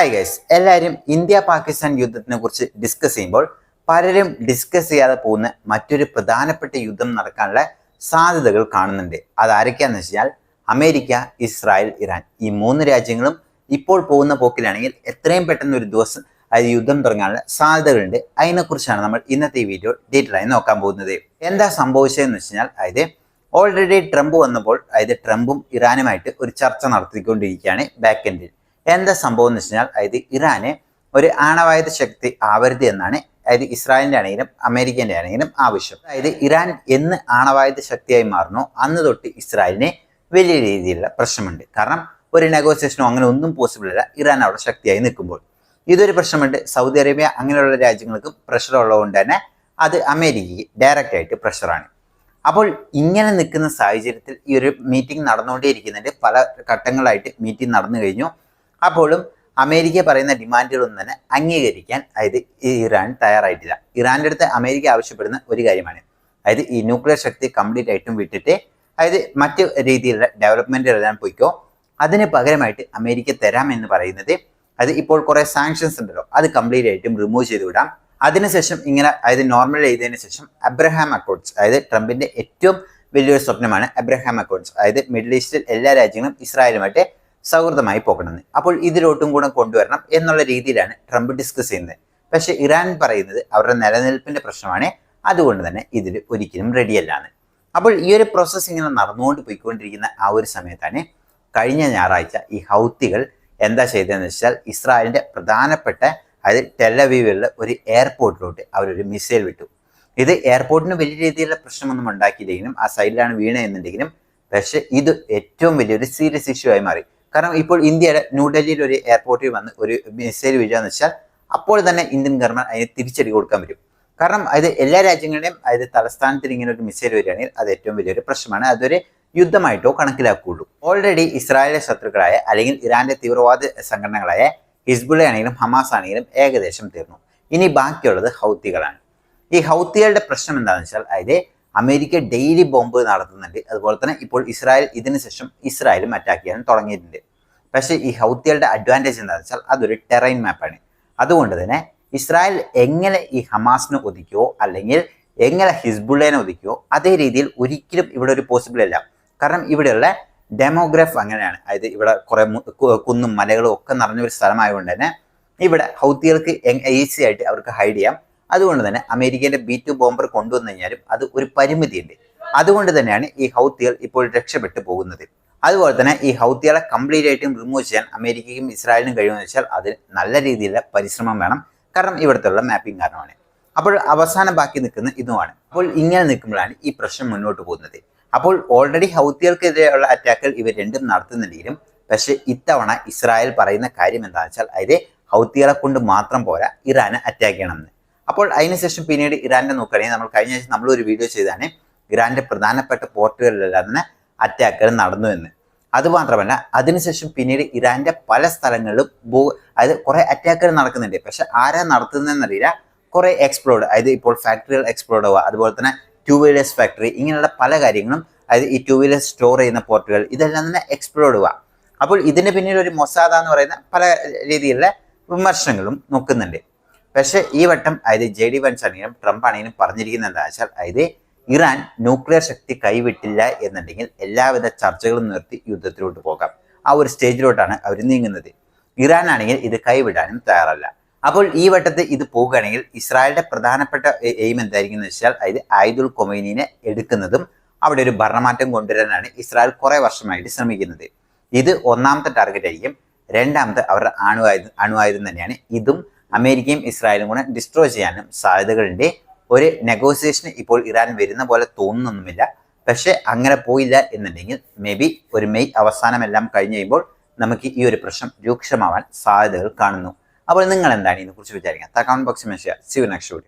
Hi guys എല്ലാവരും India Pakistan യുദ്ധത്തിനെ കുറിച്ച് ഡിസ്കസ് ചെയ്യുമ്പോൾ പലരും ഡിസ്കസ് ചെയ്യാതെ പോകുന്ന മറ്റൊരു പ്രധാനപ്പെട്ട യുദ്ധം നടക്കാനുള്ള സാധ്യതകൾ കാണുന്നുണ്ട്. അതാരൊക്കെയാന്ന് വെച്ചാൽ അമേരിക്ക ഇസ്രായേൽ ഇറാൻ. ഈ മൂന്ന് രാജ്യങ്ങളും ഇപ്പോൾ പോകുന്ന പോക്കിലാണെങ്കിൽ എത്രയും പെട്ടെന്ന് ഒരു ദിവസം അതായത് യുദ്ധം തുടങ്ങാനുള്ള സാധ്യതകളുണ്ട്. അതിനെക്കുറിച്ചാണ് നമ്മൾ ഇന്നത്തെ ഈ വീഡിയോ ഡീറ്റെയിൽ ആയി നോക്കാൻ പോകുന്നത്. എന്താ സംഭവിച്ചതെന്ന് വെച്ച് അതായത് ഓൾറെഡി ട്രംപ് വന്നപ്പോൾ അതായത് ട്രംപും ഇറാനുമായിട്ട് ഒരു ചർച്ച നടത്തിക്കൊണ്ടിരിക്കുകയാണ് ബാക്ക് എൻഡിൽ എന്താ സംഭവം എന്ന് വെച്ച് കഴിഞ്ഞാൽ അതായത് ഇറാന് ഒരു ആണവായുധ ശക്തി ആവരുത് എന്നാണ് അതായത് ഇസ്രായേലിന്റെ ആണെങ്കിലും അമേരിക്കന്റെ ആണെങ്കിലും ആവശ്യം. അതായത് ഇറാൻ എന്ന് ആണവായുധ ശക്തിയായി മാറുന്നു അന്ന് തൊട്ട് ഇസ്രായേലിന് വലിയ രീതിയിലുള്ള പ്രശ്നമുണ്ട്. കാരണം ഒരു നെഗോസിയേഷനോ അങ്ങനെ ഒന്നും പോസിബിൾ അല്ല ഇറാൻ അവിടെ ശക്തിയായി നിൽക്കുമ്പോൾ. ഇതൊരു പ്രശ്നമുണ്ട്. സൗദി അറേബ്യ അങ്ങനെയുള്ള രാജ്യങ്ങൾക്കും പ്രഷർ ഉള്ളതുകൊണ്ട് തന്നെ അത് അമേരിക്കയ്ക്ക് ഡയറക്റ്റ് ആയിട്ട് പ്രഷറാണ് അപ്പോൾ ഇങ്ങനെ നിൽക്കുന്ന സാഹചര്യത്തിൽ ഈ ഒരു മീറ്റിംഗ് നടന്നുകൊണ്ടേയിരിക്കുന്നുണ്ട്. പല ഘട്ടങ്ങളായിട്ട് മീറ്റിംഗ് നടന്നു കഴിഞ്ഞു. അപ്പോഴും അമേരിക്ക പറയുന്ന ഡിമാൻഡുകളൊന്നും തന്നെ അംഗീകരിക്കാൻ അതായത് ഇറാൻ തയ്യാറായിട്ടില്ല. ഇറാന്റെ അടുത്ത് അമേരിക്ക ആവശ്യപ്പെടുന്ന ഒരു കാര്യമാണ്. അതായത് ഈ ന്യൂക്ലിയർ ശക്തി കംപ്ലീറ്റ് ആയിട്ടും വിട്ടിട്ട് അതായത് മറ്റ് രീതിയിലുള്ള ഡെവലപ്മെന്റ് എഴുതാൻ പോയിക്കോ അതിന് പകരമായിട്ട് അമേരിക്ക തരാമെന്ന് പറയുന്നത് അത് ഇപ്പോൾ കുറേ സാങ്ഷൻസ് ഉണ്ടല്ലോ അത് കംപ്ലീറ്റ് ആയിട്ടും റിമൂവ് ചെയ്ത് വിടാം. അതിനുശേഷം ഇങ്ങനെ അതായത് നോർമൽ ചെയ്തതിനു ശേഷം അബ്രഹാം അക്കോർഡ്സ് അതായത് ട്രംപിന്റെ ഏറ്റവും വലിയൊരു സ്വപ്നമാണ് അബ്രഹാം അക്കോർഡ്സ് അതായത് മിഡിൽ ഈസ്റ്റിൽ എല്ലാ രാജ്യങ്ങളും ഇസ്രായേലുമായിട്ട് സൗഹൃദമായി പോകണമെന്ന് അപ്പോൾ ഇതിലോട്ടും കൂടെ കൊണ്ടുവരണം എന്നുള്ള രീതിയിലാണ് ട്രംപ് ഡിസ്കസ് ചെയ്യുന്നത്. പക്ഷേ ഇറാൻ പറയുന്നത് അവരുടെ നിലനിൽപ്പിന്റെ പ്രശ്നമാണ്. അതുകൊണ്ട് തന്നെ ഇതിൽ ഒരിക്കലും റെഡിയല്ലാന്ന് അപ്പോൾ ഈ ഒരു പ്രോസസ്സ് ഇങ്ങനെ നടന്നുകൊണ്ട് പോയിക്കൊണ്ടിരിക്കുന്ന ആ ഒരു സമയത്താണ് കഴിഞ്ഞ ഞായറാഴ്ച ഈ ഹൗത്തികൾ എന്താ ചെയ്തതെന്ന് വെച്ചാൽ ഇസ്രായേലിന്റെ പ്രധാനപ്പെട്ട അതായത് ടെലവീവിലുള്ള ഒരു എയർപോർട്ടിലോട്ട് അവരൊരു മിസൈൽ വിട്ടു. ഇത് എയർപോർട്ടിന് വലിയ രീതിയിലുള്ള പ്രശ്നമൊന്നും ഉണ്ടാക്കിയില്ലെങ്കിലും ആ സൈഡിലാണ് വീണ എന്നുണ്ടെങ്കിലും പക്ഷെ ഇത് ഏറ്റവും വലിയൊരു സീരിയസ് ഇഷ്യൂ ആയി മാറി. കാരണം ഇപ്പോൾ ഇന്ത്യയുടെ ന്യൂഡൽഹിയിൽ ഒരു എയർപോർട്ടിൽ വന്ന് ഒരു മിസൈൽ വീഴുകയെന്ന് വെച്ചാൽ അപ്പോൾ തന്നെ ഇന്ത്യൻ ഗവൺമെന്റ് അതിന് തിരിച്ചടി കൊടുക്കാൻ വരും. കാരണം അത് എല്ലാ രാജ്യങ്ങളുടെയും അതായത് തലസ്ഥാനത്തിൽ ഇങ്ങനെ ഒരു മിസൈൽ വരികയാണെങ്കിൽ അത് ഏറ്റവും വലിയൊരു പ്രശ്നമാണ്. അതൊരു യുദ്ധമായിട്ടോ കണക്കിലാക്കുകയുള്ളൂ. ഓൾറെഡി ഇസ്രായേലിലെ ശത്രുക്കളായ അല്ലെങ്കിൽ ഇറാന്റെ തീവ്രവാദ സംഘടനകളായ ഹിസ്ബുള ആണെങ്കിലും ഹമാസ് ആണെങ്കിലും ഏകദേശം തീർന്നു. ഇനി ബാക്കിയുള്ളത് ഹൗത്തികളാണ്. ഈ ഹൗത്തികളുടെ പ്രശ്നം എന്താണെന്ന് വെച്ചാൽ അതായത് അമേരിക്ക ഡെയിലി ബോംബ് നടത്തുന്നുണ്ട്. അതുപോലെ തന്നെ ഇപ്പോൾ ഇസ്രായേൽ ഇതിനു ശേഷം ഇസ്രായേലും അറ്റാക്ക് ചെയ്യാൻ തുടങ്ങിയിട്ടുണ്ട്. പക്ഷേ ഈ ഹൗത്തികളുടെ അഡ്വാന്റേജ് എന്താണെന്ന് വെച്ചാൽ അതൊരു ടെറൈൻ മാപ്പാണ് അതുകൊണ്ട് തന്നെ ഇസ്രായേൽ എങ്ങനെ ഈ ഹമാസിനെ ഒതുക്കിയോ അല്ലെങ്കിൽ എങ്ങനെ ഹിസ്ബുള്ളേനെ ഒതുക്കിയോ അതേ രീതിയിൽ ഒരിക്കലും ഇവിടെ ഒരു പോസിബിൾ അല്ല കാരണം ഇവിടെയുള്ള ഡെമോഗ്രാഫ് അങ്ങനെയാണ്. അതായത് ഇവിടെ കുറെ കുന്നും മലകളും ഒക്കെ നിറഞ്ഞ ഒരു സ്ഥലമായതുകൊണ്ട് തന്നെ ഇവിടെ ഹൗത്തികൾക്ക് ഈസി ആയിട്ട് അവർക്ക് ഹൈഡ് ചെയ്യാം. അതുകൊണ്ട് തന്നെ അമേരിക്കയിലെ ബി ടു ബോംബർ കൊണ്ടുവന്നു കഴിഞ്ഞാലും അത് ഒരു പരിമിതിയുണ്ട്. അതുകൊണ്ട് തന്നെയാണ് ഈ ഹൗത്തികൾ ഇപ്പോൾ രക്ഷപ്പെട്ടു പോകുന്നത്. അതുപോലെ തന്നെ ഈ ഹൗത്തികളെ കംപ്ലീറ്റ് ആയിട്ടും റിമൂവ് ചെയ്യാൻ അമേരിക്കയ്ക്കും ഇസ്രായേലിനും കഴിയുമെന്ന് വെച്ചാൽ അതിന് നല്ല രീതിയിലുള്ള പരിശ്രമം വേണം. കാരണം ഇവിടുത്തെ മാപ്പിംഗ് കാരണമാണ്. അപ്പോൾ അവസാനം ബാക്കി നിൽക്കുന്ന ഇതുമാണ്. അപ്പോൾ ഇങ്ങനെ നിൽക്കുമ്പോഴാണ് ഈ പ്രശ്നം മുന്നോട്ട് പോകുന്നത്. അപ്പോൾ ഓൾറെഡി ഹൗത്തികൾക്കെതിരെയുള്ള അറ്റാക്കുകൾ ഇവർ രണ്ടും നടത്തുന്നുണ്ടെങ്കിലും പക്ഷേ ഇത്തവണ ഇസ്രായേൽ പറയുന്ന കാര്യം എന്താണെന്ന് വെച്ചാൽ അതായത് ഹൗത്തികളെ കൊണ്ട് മാത്രം പോരാ ഇറാനെ അറ്റാക്ക് ചെയ്യണമെന്ന്. അപ്പോൾ അതിനുശേഷം പിന്നീട് ഇറാന്റെ നോക്കുകയാണെങ്കിൽ നമ്മൾ കഴിഞ്ഞ ആഴ്ച നമ്മൾ ഒരു വീഡിയോ ചെയ്താണ് ഇറാന്റെ പ്രധാനപ്പെട്ട പോർട്ടുകളിലെല്ലാം തന്നെ അറ്റാക്കുകൾ നടന്നു എന്ന്. അതുമാത്രമല്ല അതിനുശേഷം പിന്നീട് ഇറാന്റെ പല സ്ഥലങ്ങളിലും ഭൂ അതായത് കുറേ അറ്റാക്കുകൾ നടക്കുന്നുണ്ട്. പക്ഷെ ആരാ നടത്തുന്നതെന്നറിയില്ല. കുറേ എക്സ്പ്ലോർഡ് അതായത് ഇപ്പോൾ ഫാക്ടറികൾ എക്സ്പ്ലോർഡ് ആവുക അതുപോലെ തന്നെ ടൂ വീലേഴ്സ് ഫാക്ടറി ഇങ്ങനെയുള്ള പല കാര്യങ്ങളും അതായത് ഈ ടൂ വീലേഴ്സ് സ്റ്റോർ ചെയ്യുന്ന പോർട്ടുകൾ ഇതെല്ലാം തന്നെ എക്സ്പ്ലോർഡ് ആവുക. അപ്പോൾ ഇതിന് പിന്നീട് ഒരു മൊസാദ എന്ന് പറയുന്ന പല രീതിയിലുള്ള വിമർശനങ്ങളും നോക്കുന്നുണ്ട്. പക്ഷേ ഈ വട്ടം അതായത് ജെ ഡി വൻസ് ആണെങ്കിലും ട്രംപ് ആണെങ്കിലും പറഞ്ഞിരിക്കുന്നത് എന്താ വെച്ചാൽ അതായത് ഇറാൻ ന്യൂക്ലിയർ ശക്തി കൈവിട്ടില്ല എന്നുണ്ടെങ്കിൽ എല്ലാവിധ ചർച്ചകളും നിർത്തി യുദ്ധത്തിലോട്ട് പോകാം. ആ ഒരു സ്റ്റേജിലോട്ടാണ് അവർ നീങ്ങുന്നത്. ഇറാൻ ആണെങ്കിൽ ഇത് കൈവിടാനും തയ്യാറല്ല. അപ്പോൾ ഈ വട്ടത്ത് ഇത് പോകുകയാണെങ്കിൽ ഇസ്രായേലിന്റെ പ്രധാനപ്പെട്ട എയിം എന്തായിരിക്കും എന്ന് വെച്ചാൽ അതായത് ആയുദുൽ കൊമൈനിനെ എടുക്കുന്നതും അവിടെ ഒരു ഭരണമാറ്റം കൊണ്ടുവരാനാണ് ഇസ്രായേൽ കുറെ വർഷമായിട്ട് ശ്രമിക്കുന്നത്. ഇത് ഒന്നാമത്തെ ടാർഗറ്റ് ആയിരിക്കും. രണ്ടാമത് അവരുടെ അണുവായുധം അണുവായുധം തന്നെയാണ്. ഇതും അമേരിക്കയും ഇസ്രായേലും കൂടെ ഡിസ്ട്രോയ് ചെയ്യാനും സാധ്യതകളുണ്ട്. ഒരു നെഗോസിയേഷന് ഇപ്പോൾ ഇറാൻ വരുന്ന പോലെ തോന്നുന്നൊന്നുമില്ല. പക്ഷേ അങ്ങനെ പോയില്ല എന്നുണ്ടെങ്കിൽ മേ ബി ഒരു മെയ് അവസാനമെല്ലാം കഴിഞ്ഞ് കഴിയുമ്പോൾ നമുക്ക് ഈ ഒരു പ്രശ്നം രൂക്ഷമാവാൻ സാധ്യതകൾ കാണുന്നു. അപ്പോൾ നിങ്ങൾ എന്താണ് ഇതിനെക്കുറിച്ച് വിചാരിക്കുക ബോക്സിൽ മെഷ്യ സി നെക്സ്റ്റ് വീഡിയോ